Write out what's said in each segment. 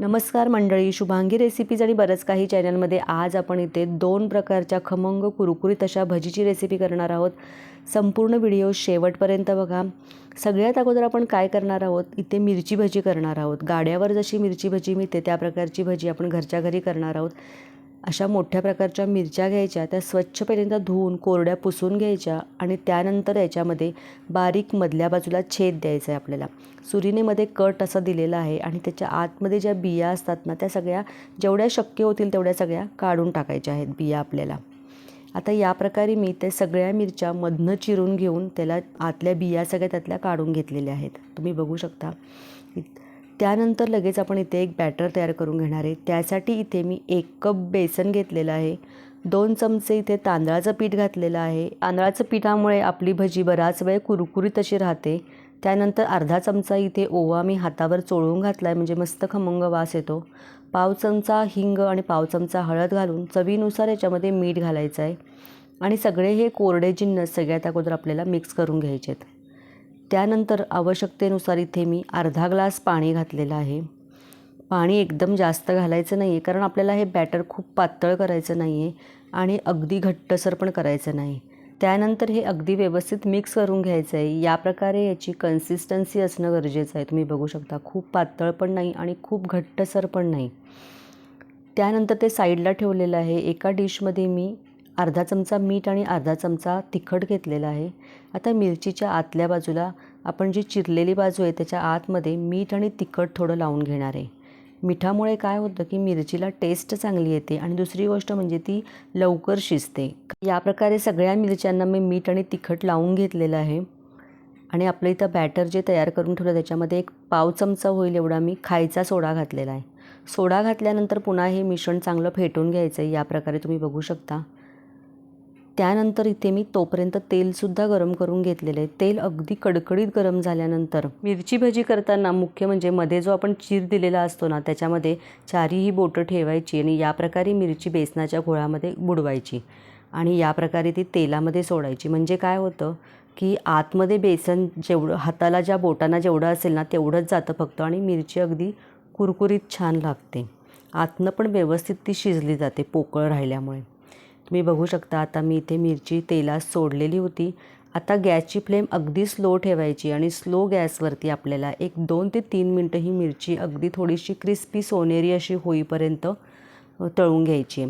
नमस्कार मंडळी शुभांगी रेसिपीज आणि बरंच काही चॅनलमध्ये आज आपण इथे दोन प्रकारच्या खमंग कुरकुरीत अशा भजीची रेसिपी करणार आहोत. संपूर्ण व्हिडिओ शेवटपर्यंत बघा. सगळ्यात अगोदर आपण काय करणार आहोत? इथे मिरची भजी करणार आहोत. गाड्यावर जशी मिरची भजी मिळते त्या प्रकारची भजी आपण घरच्या घरी करणार आहोत. अशा मोठ्या प्रकारच्या मिरच्या घ्यायच्या त्या स्वच्छ पहिल्यांदा धुवून कोरड्या पुसून घ्यायच्या आणि त्यानंतर याच्यामध्ये बारीक मधल्या बाजूला छेद द्यायचा आहे आपल्याला. सुरीनेमध्ये कट असा दिलेला आहे आणि त्याच्या आतमध्ये ज्या बिया असतात ना त्या सगळ्या जेवढ्या शक्य होतील तेवढ्या सगळ्या काढून टाकायच्या आहेत बिया आपल्याला. आता या प्रकारे मी ते सगळ्या मिरच्या मधनं चिरून घेऊन त्याला आतल्या बिया सगळ्या त्यातल्या काढून घेतलेल्या आहेत. तुम्ही बघू शकता. त्यानंतर लगेच आपण इथे एक बॅटर तयार करून घेणार आहे. त्यासाठी इथे मी एक कप बेसन घेतलेलं आहे. दोन चमचे इथे तांदळाचं पीठ घातलेलं आहे. तांदळाचं पिठामुळे आपली भजी बराच वेळ कुरकुरीत अशी राहते. त्यानंतर अर्धा चमचा इथे ओवा मी हातावर चोळून घातला आहे म्हणजे मस्त खमंग वास येतो. पाव चमचा हिंग आणि पाव चमचा हळद घालून चवीनुसार याच्यामध्ये मीठ घालायचं आहे आणि सगळे हे कोरडे जिन्नस सगळ्यात अगोदर आपल्याला मिक्स करून घ्यायचे आहेत त्यानंतर आवश्यकतेनुसार इथे मी अर्धा ग्लास पाणी घातलेलं आहे. पाणी एकदम जास्त घालायचं नाही आहे कारण आपल्याला हे बॅटर खूप पातळ करायचं नाही आहे आणि अगदी घट्टसर पण करायचं नाही. त्यानंतर हे अगदी व्यवस्थित मिक्स करून घ्यायचं आहे. या प्रकारे याची कन्सिस्टन्सी असणं गरजेचं आहे. तुम्ही बघू शकता खूप पातळ पण नाही आणि खूप घट्टसर पण नाही. त्यानंतर ते साईडला ठेवलेलं आहे. एका डिशमध्ये मी अर्धा चमचा मीठ आणि अर्धा चमचा तिखट घेतलेला आहे. आता मिरचीच्या आतल्या बाजूला आपण जी चिरलेली बाजू आहे त्याच्या आतमध्ये मीठ आणि तिखट थोडं लावून घेणार आहे. मिठामुळे काय होतं की मिरचीला टेस्ट चांगली येते आणि दुसरी गोष्ट म्हणजे ती लवकर शिजते. या प्रकारे सगळ्या मिरच्यांना मी मीठ आणि तिखट लावून घेतलेलं आहे. आणि आपलं इथं बॅटर जे तयार करून ठेवलं त्याच्यामध्ये एक पाव चमचा होईल एवढा मी खायचा सोडा घातलेला आहे. सोडा घातल्यानंतर पुन्हा हे मिश्रण चांगलं फेटून घ्यायचं आहे या प्रकारे तुम्ही बघू शकता. त्यानंतर इथे मी तोपर्यंत तेलसुद्धा गरम करून घेतलेलं आहे. तेल अगदी कडकडीत गरम झाल्यानंतर मिरची भजी करताना मुख्य म्हणजे मध्ये जो आपण चीर दिलेला असतो ना त्याच्यामध्ये चारीही बोटं ठेवायची आणि या प्रकारे मिरची बेसनाच्या घोळामध्ये बुडवायची आणि या प्रकारे ती तेलामध्ये सोडायची. म्हणजे काय होतं की आतमध्ये बेसन जेवढं हाताला ज्या बोटांना जेवढं असेल ना तेवढंच जातं फक्त आणि मिरची अगदी कुरकुरीत छान लागते. आतनं पण व्यवस्थित ती शिजली जाते पोकळ राहिल्यामुळे. तुम्ही बघू शकता आता मी इथे मिरची तेलात सोडलेली होती. आता गॅसची फ्लेम अगदी स्लो ठेवायची आणि स्लो गॅसवरती आपल्याला एक दोन ते तीन मिनटं ही मिरची अगदी थोडीशी क्रिस्पी सोनेरी अशी होईपर्यंत तळून घ्यायची.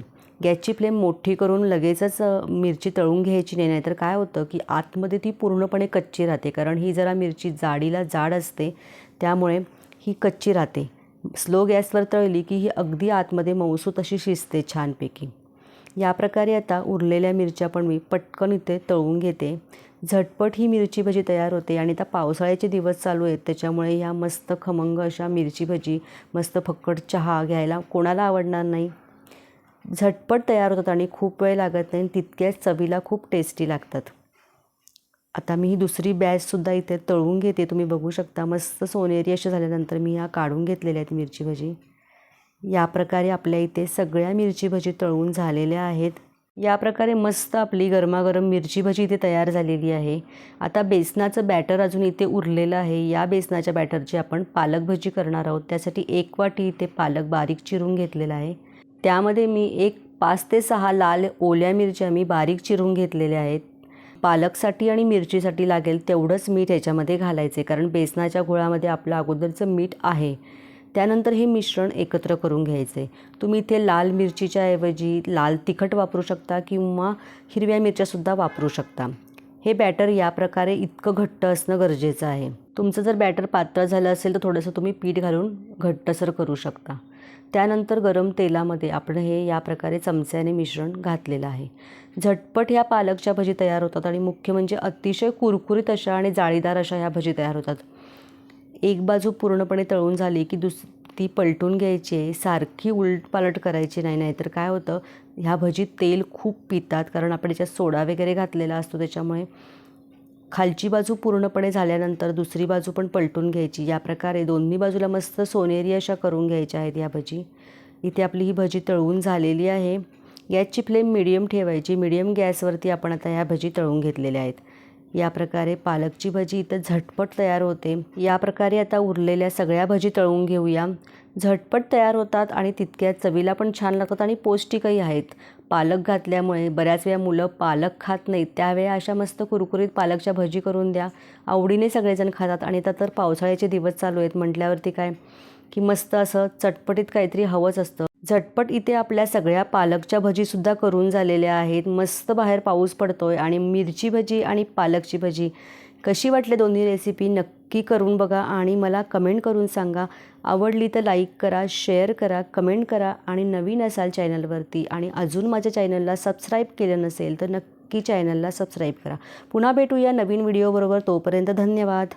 गॅसची फ्लेम मोठी करून लगेचच मिरची तळून घ्यायची नाही नाहीतर काय होतं की आतमध्ये ती पूर्णपणे कच्ची राहते. कारण ही जरा मिरची जाडीला जाड असते त्यामुळे ही कच्ची राहते. स्लो गॅसवर तळली की ही अगदी आतमध्ये मऊसूत अशी शिजते छानपैकी. या प्रकारे आता उरलेल्या मिरच्या पण मी पटकन इथे तळून घेते. झटपट ही मिरची भजी तयार होते आणि आता पावसाळ्याचे दिवस चालू आहेत त्याच्यामुळे ह्या मस्त खमंग अशा मिरची भजी मस्त फक्कट चहा घ्यायला कोणाला आवडणार नाही. झटपट तयार होतात आणि खूप वेळ लागत नाही तितक्याच चवीला खूप टेस्टी लागतात. आता मी ही दुसरी बॅचसुद्धा इथे तळून घेते. तुम्ही बघू शकता मस्त सोनेरी अशा झाल्यानंतर मी ह्या काढून घेतलेल्या आहेत मिरची भजी. या प्रकारे आपल्या इथे सगळ्या मिरची भजी तळून झालेल्या आहेत. या प्रकारे मस्त आपली गरमागरम मिरची भजी इथे तयार झालेली आहे. आता बेसनाचं बॅटर अजून इथे उरलेलं आहे. या बेसनाच्या बॅटरची आपण पालक भजी करणार आहोत. त्यासाठी एक वाटी इथे पालक बारीक चिरून घेतलेला आहे. त्यामध्ये मी एक पाच ते सहा लाल ओल्या मिरच्या मी बारीक चिरून घेतलेल्या आहेत. पालकसाठी आणि मिरचीसाठी लागेल तेवढंच मीठ याच्यामध्ये घालायचे कारण बेसनाच्या गुळामध्ये आपलं अगोदरचं मीठ आहे. त्यानंतर हे मिश्रण एकत्र करून घ्यायचे. तुम्ही इथे लाल मिरचीच्या ऐवजी लाल तिखट वापरू शकता किंवा हिरव्या मिरच्यासुद्धा वापरू शकता. हे बॅटर या प्रकारे इतकं घट्ट असणं गरजेचं आहे. तुमचं जर बॅटर पातळ झालं असेल तर थोडंसं तुम्ही पीठ घालून घट्टसर करू शकता. त्यानंतर गरम तेलामध्ये आपण हे या प्रकारे चमच्याने मिश्रण घातलेलं आहे. झटपट ह्या पालकच्या भजी तयार होतात आणि मुख्य म्हणजे अतिशय कुरकुरीत अशा आणि जाळीदार अशा ह्या भजी तयार होतात. एक बाजू पूर्णपणे तळून झाली की दुस ती पलटून घ्यायची आहे. सारखी उलटपालट करायची नाही नाहीतर काय होतं? ह्या भजीत तेल खूप पितात कारण आपण याच्यात सोडा वगैरे घातलेला असतो त्याच्यामुळे खालची बाजू पूर्णपणे झाल्यानंतर दुसरी बाजू पण पलटून घ्यायची. या प्रकारे दोन्ही बाजूला मस्त सोनेरी अशा करून घ्यायच्या आहेत या भजी. इथे आपली ही भजी तळून झालेली आहे. गॅसची फ्लेम मिडियम ठेवायची. मिडियम गॅसवरती आपण आता ह्या भजी तळून घेतलेल्या आहेत. या प्रकारे पालकची भजी इथं झटपट तयार होते. या प्रकारे आता उरलेल्या सगळ्या भजी तळून घेऊया. झटपट तयार होतात आणि तितक्या चवीला पण छान लागतात आणि पौष्टिकही आहेत. पालक घातल्यामुळे बऱ्याच वेळा मुलं पालक खात नाहीत. त्यावेळेला अशा मस्त कुरकुरीत पालकच्या भजी करून द्या. आवडीने सगळेजण खातात आणि आता तर पावसाळ्याचे दिवस चालू आहेत. म्हटल्यावरती काय? की मस्त असं चटपटीत काहीतरी हवंच असतं. झटपट इथे आपल्या सगळ्या पालकच्या भजीसुद्धा करून झालेल्या आहेत. मस्त बाहेर पाऊस पडतो आहे आणि मिरची भजी आणि पालकची भजी. कशी वाटली दोन्ही रेसिपी नक्की करून बघा आणि मला कमेंट करून सांगा. आवडली तर लाईक करा शेअर करा कमेंट करा आणि नवीन असाल चॅनलवरती आणि अजून माझ्या चॅनलला सबस्क्राईब केलं नसेल तर नक्की चॅनलला सबस्क्राईब करा. पुन्हा भेटूया नवीन व्हिडिओबरोबर तोपर्यंत धन्यवाद.